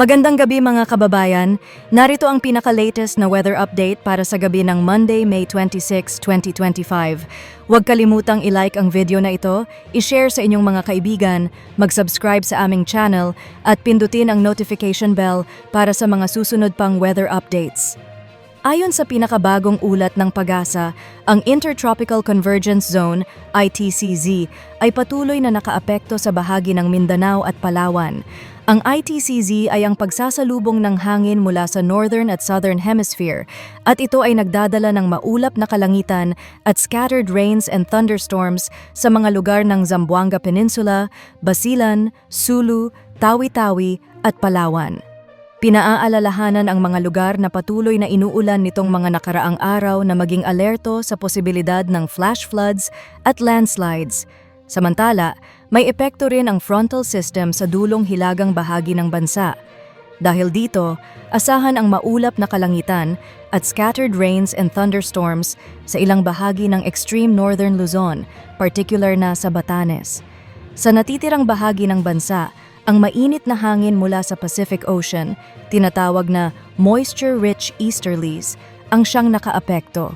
Magandang gabi mga kababayan. Narito ang pinaka-latest na weather update para sa gabi ng Monday, May 26, 2025. Huwag kalimutang i-like ang video na ito, i-share sa inyong mga kaibigan, mag-subscribe sa aming channel, at pindutin ang notification bell para sa mga susunod pang weather updates. Ayon sa pinakabagong ulat ng PAGASA, ang Intertropical Convergence Zone, ITCZ, ay patuloy na nakaapekto sa bahagi ng Mindanao at Palawan. Ang ITCZ ay ang pagsasalubong ng hangin mula sa Northern at Southern Hemisphere at ito ay nagdadala ng maulap na kalangitan at scattered rains and thunderstorms sa mga lugar ng Zamboanga Peninsula, Basilan, Sulu, Tawi-Tawi at Palawan. Pinaaalalahanan ang mga lugar na patuloy na inuulan nitong mga nakaraang araw na maging alerto sa posibilidad ng flash floods at landslides. Samantala, may epekto rin ang frontal system sa dulong hilagang bahagi ng bansa. Dahil dito, asahan ang maulap na kalangitan at scattered rains and thunderstorms sa ilang bahagi ng extreme northern Luzon, particular na sa Batanes. Sa natitirang bahagi ng bansa, ang mainit na hangin mula sa Pacific Ocean, tinatawag na moisture-rich easterlies, ang siyang nakaapekto.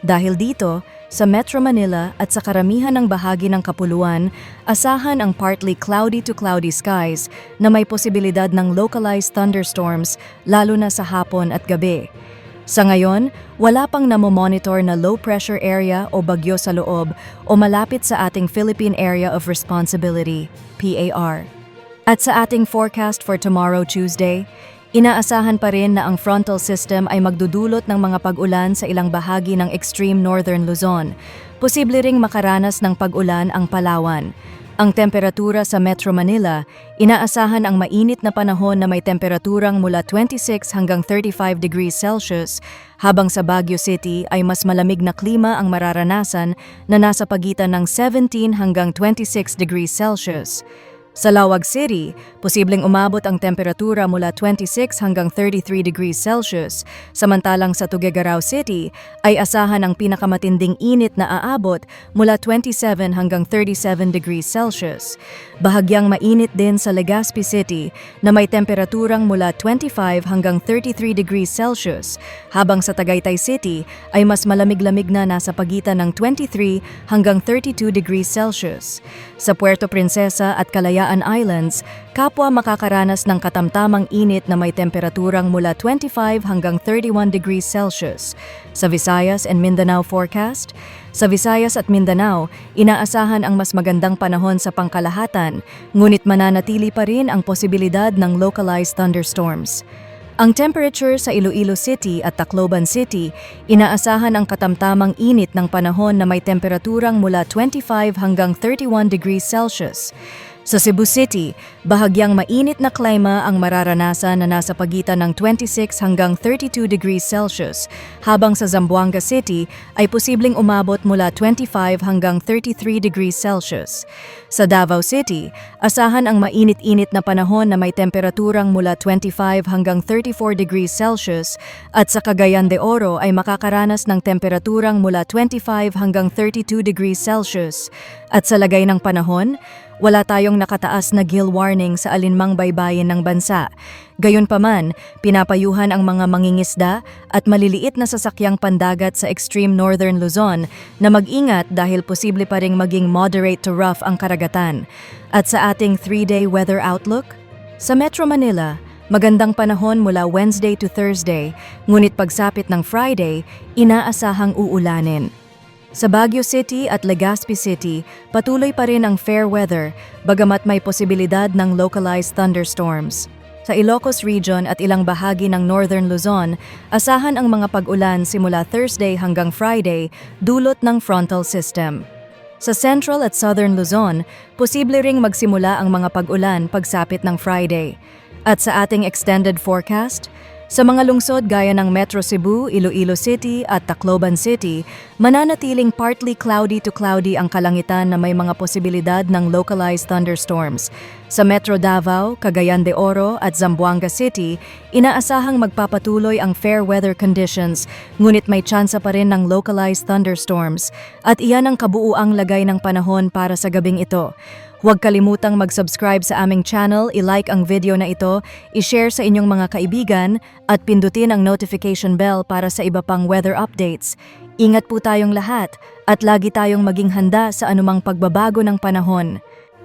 Dahil dito, sa Metro Manila at sa karamihan ng bahagi ng Kapuluan, asahan ang partly cloudy to cloudy skies na may posibilidad ng localized thunderstorms lalo na sa hapon at gabi. Sa ngayon, wala pang namomonitor na low pressure area o bagyo sa loob o malapit sa ating Philippine Area of Responsibility, PAR. At sa ating forecast for tomorrow Tuesday, inaasahan pa rin na ang frontal system ay magdudulot ng mga pag-ulan sa ilang bahagi ng extreme northern Luzon. Posible ring makaranas ng pag-ulan ang Palawan. Ang temperatura sa Metro Manila, inaasahan ang mainit na panahon na may temperaturang mula 26 hanggang 35 degrees Celsius, habang sa Baguio City ay mas malamig na klima ang mararanasan na nasa pagitan ng 17 hanggang 26 degrees Celsius. Sa Lawag City, posibleng umabot ang temperatura mula 26 hanggang 33 degrees Celsius, samantalang sa Tuguegarao City ay asahan ang pinakamatinding init na aabot mula 27 hanggang 37 degrees Celsius. Bahagyang mainit din sa Legazpi City na may temperaturang mula 25 hanggang 33 degrees Celsius, habang sa Tagaytay City ay mas malamig-lamig na nasa pagitan ng 23 hanggang 32 degrees Celsius. Sa Puerto Princesa at Kalayaan Islands, kapwa makakaranas ng katamtamang init na may temperaturang mula 25 hanggang 31 degrees Celsius. Sa Visayas and Mindanao forecast, sa Visayas at Mindanao, inaasahan ang mas magandang panahon sa pangkalahatan, ngunit mananatili pa rin ang posibilidad ng localized thunderstorms. Ang temperature sa Iloilo City at Tacloban City, inaasahan ang katamtamang init ng panahon na may temperaturang mula 25 hanggang 31 degrees Celsius. Sa Cebu City, bahagyang mainit na klima ang mararanasan na nasa pagitan ng 26 hanggang 32 degrees Celsius, habang sa Zamboanga City ay posibleng umabot mula 25 hanggang 33 degrees Celsius. Sa Davao City, asahan ang mainit-init na panahon na may temperaturang mula 25 hanggang 34 degrees Celsius at sa Cagayan de Oro ay makakaranas ng temperaturang mula 25 hanggang 32 degrees Celsius. At sa lagay ng panahon, wala tayong nakataas na gill warning sa alinmang baybayin ng bansa. Gayunpaman, pinapayuhan ang mga mangingisda at maliliit na sasakyang pandagat sa extreme northern Luzon na mag-ingat dahil posible pa ring maging moderate to rough ang karagatan. At sa ating three-day weather outlook, sa Metro Manila, magandang panahon mula Wednesday to Thursday, ngunit pagsapit ng Friday, inaasahang uulanin. Sa Baguio City at Legazpi City, patuloy pa rin ang fair weather, bagamat may posibilidad ng localized thunderstorms. Sa Ilocos Region at ilang bahagi ng Northern Luzon, asahan ang mga pag-ulan simula Thursday hanggang Friday dulot ng frontal system. Sa Central at Southern Luzon, posible ring magsimula ang mga pag-ulan pagsapit ng Friday. At sa ating extended forecast, sa mga lungsod gaya ng Metro Cebu, Iloilo City at Tacloban City, mananatiling partly cloudy to cloudy ang kalangitan na may mga posibilidad ng localized thunderstorms. Sa Metro Davao, Cagayan de Oro at Zamboanga City, inaasahang magpapatuloy ang fair weather conditions, ngunit may tsansa pa rin ng localized thunderstorms at iyan ang kabuuang lagay ng panahon para sa gabing ito. Huwag kalimutang mag-subscribe sa aming channel, i-like ang video na ito, i-share sa inyong mga kaibigan at pindutin ang notification bell para sa iba pang weather updates. Ingat po tayong lahat at lagi tayong maging handa sa anumang pagbabago ng panahon.